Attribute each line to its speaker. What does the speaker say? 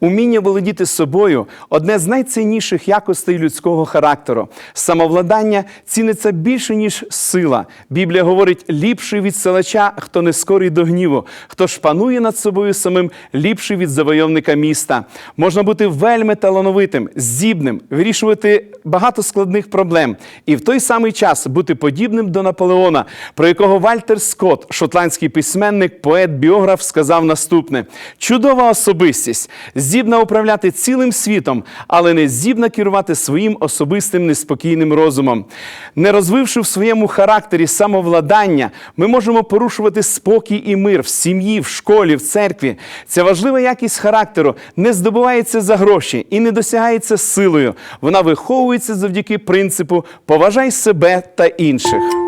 Speaker 1: Уміння володіти собою одне з найцінніших якостей людського характеру. Самовладання ціниться більше, ніж сила. Біблія говорить: ліпший від силача, хто не скорий до гніву, хто ж панує над собою самим, ліпший від завойовника міста. Можна бути вельми талановитим, здібним, вирішувати багато складних проблем, і в той самий час бути подібним до Наполеона, про якого Вальтер Скотт, шотландський письменник, поет, біограф, сказав наступне: чудова особистість, здібна управляти цілим світом, але не здібна керувати своїм особистим неспокійним розумом. Не розвивши в своєму характері самовладання, ми можемо порушувати спокій і мир в сім'ї, в школі, в церкві. Ця важлива якість характеру не здобувається за гроші і не досягається силою. Вона виховується завдяки принципу поважай себе та інших.